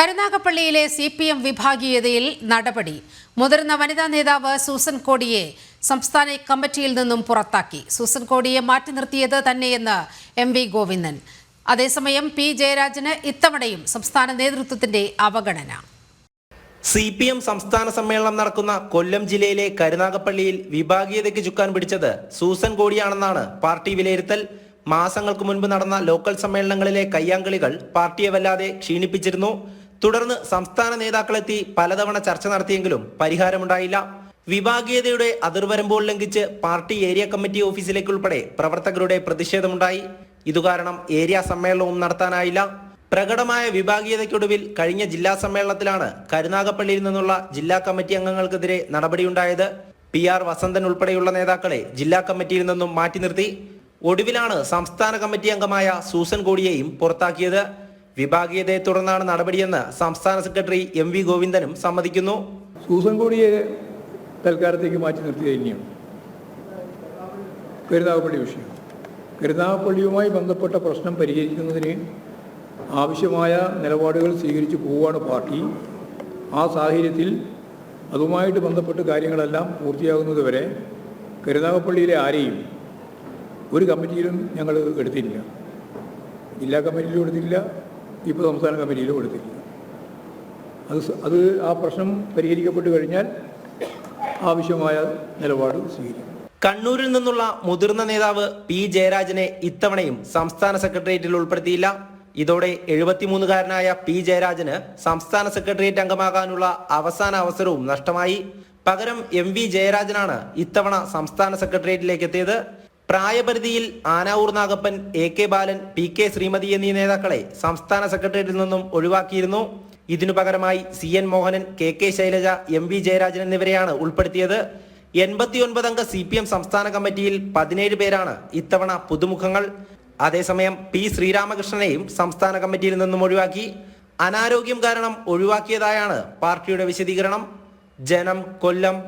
കരുനാഗപ്പള്ളിയിലെ C P M വിഭാഗീയതയിൽ നടപടി. മുതിർന്ന വനിതാ നേതാവ് സൂസൻ കോടിയെ സംസ്ഥാന കമ്മിറ്റിയിൽ നിന്നും പുറത്താക്കി. സൂസൻ കോടിയെ മാറ്റി നിർത്തിയത് തന്നെയെന്ന് എം വി ഗോവിന്ദൻ. അതേസമയം പി ജയരാജന് ഇത്തവണയും സംസ്ഥാന നേതൃത്വത്തിന്റെ അവഗണന. സി പി എം സംസ്ഥാന സമ്മേളനം നടക്കുന്ന കൊല്ലം ജില്ലയിലെ കരുനാഗപ്പള്ളിയിൽ വിഭാഗീയതയ്ക്ക് ചുക്കാൻ പിടിച്ചത് സൂസൻ കോടിയാണെന്നാണ് പാർട്ടി വിലയിരുത്തൽ. മാസങ്ങൾക്ക് മുൻപ് നടന്ന ലോക്കൽ സമ്മേളനങ്ങളിലെ കയ്യാങ്കളികൾ പാർട്ടിയെ വല്ലാതെ ക്ഷീണിപ്പിച്ചിരുന്നു. തുടർന്ന് സംസ്ഥാന നേതാക്കളെത്തി പലതവണ ചർച്ച നടത്തിയെങ്കിലും പരിഹാരമുണ്ടായില്ല. വിഭാഗീയതയുടെ അതിർവരമ്പോൾ ലംഘിച്ച് പാർട്ടി ഏരിയ കമ്മിറ്റി ഓഫീസിലേക്ക് ഉൾപ്പെടെ പ്രവർത്തകരുടെ പ്രതിഷേധമുണ്ടായി. ഇതുകാരണം ഏരിയ സമ്മേളനവും നടത്താനായില്ല. പ്രകടമായ വിഭാഗീയതയ്ക്കൊടുവിൽ കഴിഞ്ഞ ജില്ലാ സമ്മേളനത്തിലാണ് കരുനാഗപ്പള്ളിയിൽ നിന്നുള്ള ജില്ലാ കമ്മിറ്റി അംഗങ്ങൾക്കെതിരെ നടപടിയുണ്ടായത്. പി ആർ വസന്തൻ ഉൾപ്പെടെയുള്ള നേതാക്കളെ ജില്ലാ കമ്മിറ്റിയിൽ നിന്നും മാറ്റി നിർത്തി. ഒടുവിലാണ് സംസ്ഥാന കമ്മിറ്റി അംഗമായ സൂസൻ കോടിയെയും പുറത്താക്കിയത്. വിഭാഗീയതയെ തുടർന്നാണ് നടപടിയെന്ന് സംസ്ഥാന സെക്രട്ടറി എം വി ഗോവിന്ദനും സമ്മതിക്കുന്നു. സൂസൻ കോടിയെ തൽക്കാലത്തേക്ക് മാറ്റി നിർത്തിയത് തന്നെയാണ് വിഷയം. കരുനാഗപ്പള്ളിയുമായി ബന്ധപ്പെട്ട പ്രശ്നം പരിഹരിക്കുന്നതിന് ആവശ്യമായ നിലപാടുകൾ സ്വീകരിച്ചു പോവുകയാണ് പാർട്ടി. ആ സാഹചര്യത്തിൽ അതുമായിട്ട് ബന്ധപ്പെട്ട് കാര്യങ്ങളെല്ലാം പൂർത്തിയാകുന്നതുവരെ കരുനാഗപ്പള്ളിയിലെ ആരെയും ഒരു കമ്മിറ്റിയിലും ഞങ്ങൾ എടുത്തിട്ടില്ല. ജില്ലാ കമ്മിറ്റിയിലും എടുത്തില്ല ഇപ്പോൾ സംസ്ഥാന കമ്മിറ്റിയിൽ കൊടുത്തിരിക്കുന്നു അത് അത് ആ പ്രശ്നം പരിഹരിക്കപ്പെട്ട് കഴിഞ്ഞാൽ ആവശ്യമായ നിലപാട് സ്വീകരിക്കും. കണ്ണൂരിൽ നിന്നുള്ള മുതിർന്ന നേതാവ് പി ജയരാജനെ ഇത്തവണയും സംസ്ഥാന സെക്രട്ടേറിയറ്റിൽ ഉൾപ്പെടുത്തിയില്ല. ഇതോടെ എഴുപത്തിമൂന്നുകാരനായ പി ജയരാജന് സംസ്ഥാന സെക്രട്ടേറിയറ്റ് അംഗമാകാനുള്ള അവസാന അവസരവും നഷ്ടമായി. പകരം എം വി ജയരാജനാണ് ഇത്തവണ സംസ്ഥാന സെക്രട്ടേറിയറ്റിലേക്ക് എത്തിയത്. പ്രായപരിധിയിൽ Anavoor Nagappan A K Balan P K Sreemathi എന്നീ നേതാക്കളെ സംസ്ഥാന സെക്രട്ടേറിയറ്റിൽ നിന്നും ഒഴിവാക്കിയിരുന്നു. ഇതിനു പകരമായി C N Mohanan K K Shailaja M V Jayarajan എന്നിവരെയാണ് ഉൾപ്പെടുത്തിയത്. എൺപത്തിയൊൻപത് അംഗ സി പി എം സംസ്ഥാന കമ്മിറ്റിയിൽ പതിനേഴ് പേരാണ് ഇത്തവണ പുതുമുഖങ്ങൾ. അതേസമയം പി ശ്രീരാമകൃഷ്ണനെയും സംസ്ഥാന കമ്മിറ്റിയിൽ നിന്നും ഒഴിവാക്കി. അനാരോഗ്യം കാരണം ഒഴിവാക്കിയതായാണ് പാർട്ടിയുടെ വിശദീകരണം. ജനം കൊല്ലം